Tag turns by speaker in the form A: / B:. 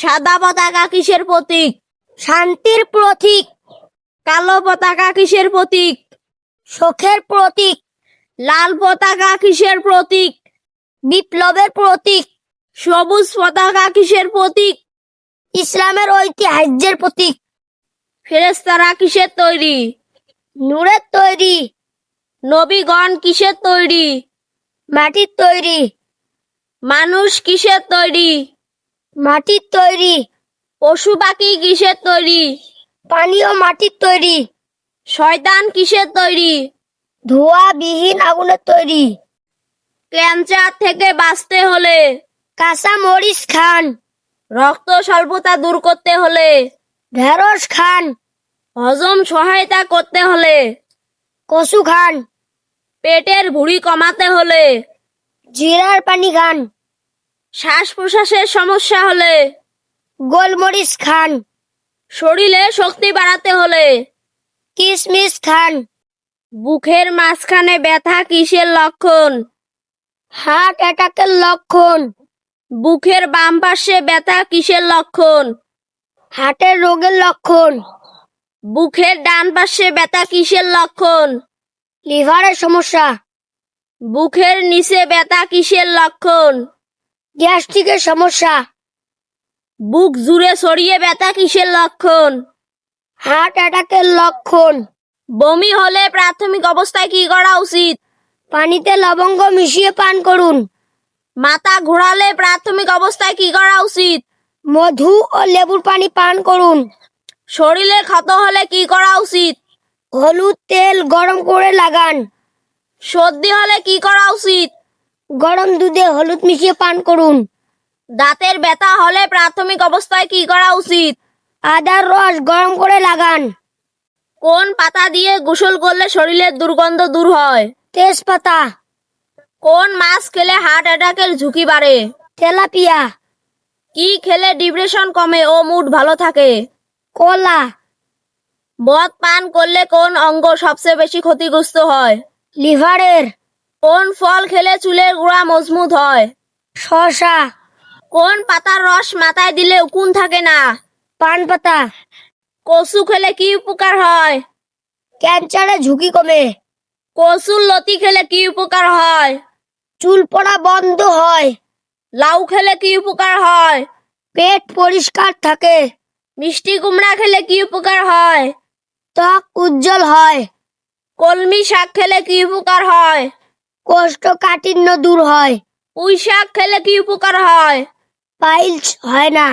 A: সাদা পতাকা কিসের প্রতীক?
B: শান্তির প্রতীক।
A: কালো পতাকা কিসের প্রতীক?
B: শোকের প্রতীক।
A: লাল পতাকা কিসের প্রতীক?
B: বিপ্লবের প্রতীক।
A: সবুজ পতাকা কিসের প্রতীক?
B: ইসলামের ঐতিহ্যের প্রতীক।
A: ফেরেস্তারা কিসের তৈরি?
B: নূরের তৈরি।
A: নবীগণ কিসের তৈরি?
B: মাটির তৈরি।
A: মানুষ কিসের তৈরি?
B: মাটির তৈরি,
A: পশু পাখি কিসের তৈরি,
B: পানীয় মাটির তৈরি,
A: শয়তান কিসের তৈরি,
B: ধোঁয়াবিহীন আগুনের তৈরি।
A: ক্যান্সার থেকে বাঁচতে হলে
B: কাঁচা মরিচ খান,
A: রক্ত স্বল্পতা দূর করতে হলে
B: ঢেঁড়স খান,
A: হজম সহায়তা করতে হলে
B: কচু খান,
A: পেটের ভুঁড়ি কমাতে হলে
B: জিরার পানি খান।
A: শ্বাস প্রশ্বাসের সমস্যা হলে?
B: গোলমরিচ খান।
A: শরীরে শক্তি বাড়াতে হলে?
B: কিশমিশ খান।
A: বুকের মাঝখানে ব্যথা কিসের লক্ষণ?
B: হার্ট অ্যাটাকের লক্ষণ।
A: বুকের বাম পাশে ব্যথা কিসের লক্ষণ?
B: হার্টের রোগের লক্ষণ।
A: বুকের ডান পাশে ব্যথা কিসের লক্ষণ?
B: লিভারের সমস্যা।
A: বুকের নিচে ব্যথা কিসের লক্ষণ?
B: গ্যাস্ট্রিকের সমস্যা।
A: বুক জুড়ে ছড়িয়ে ব্যথা কিসের লক্ষণ?
B: হার্ট অ্যাটাকের লক্ষণ।
A: বমি হলে প্রাথমিক অবস্থায় কি করা উচিত?
B: পানিতে লবঙ্গ মিশিয়ে পান করুন।
A: মাথা ঘোরালে প্রাথমিক অবস্থায় কি করা উচিত?
B: মধু ও লেবুর পানি পান করুন।
A: শরীরে ক্ষত হলে কি করা উচিত?
B: হলুদ তেল গরম করে লাগান।
A: সর্দি হলে কি করা উচিত?
B: গরম দুধে হলুদ মিশিয়ে পান করুন।
A: দাঁতের ব্যথা হলে প্রাথমিক অবস্থায় কি করা উচিত?
B: আদার রস গরম করে লাগান।
A: কোন পাতা দিয়ে গোসল করলে শরীরের দুর্গন্ধ দূর হয়?
B: তেজপাতা।
A: কোন মাছ খেলে হার্ট অ্যাটাকের ঝুঁকি বাড়ে?
B: তেলাপিয়া।
A: কি খেলে ডিপ্রেশন কমে ও মুড ভালো থাকে?
B: কলা।
A: মদ পান করলে কোন অঙ্গ সবচেয়ে বেশি ক্ষতিগ্রস্ত হয়?
B: লিভারের।
A: কোন ফল খেলে চুলের গোড়া মজবুত হয়?
B: শসা।
A: কোন পাতার রস মাথায় দিলে উকুন থাকে না?
B: পান পাতা।
A: কচু খেলে কি উপকার হয়?
B: ক্যান্সারের ঝুঁকি কমে।
A: কচুর লতি খেলে কি উপকার হয়?
B: চুল পড়া বন্ধ হয়।
A: লাউ খেলে কি উপকার হয়?
B: পেট পরিষ্কার থাকে।
A: মিষ্টি কুমড়া খেলে কি উপকার হয়?
B: ত্বক উজ্জ্বল হয়।
A: কলমি শাক খেলে কি উপকার হয়?
B: কোষ্ঠকাঠিন্য দূর হয়।
A: পুঁই শাক খেলে কি উপকার হয়?
B: পাইলস হয় না।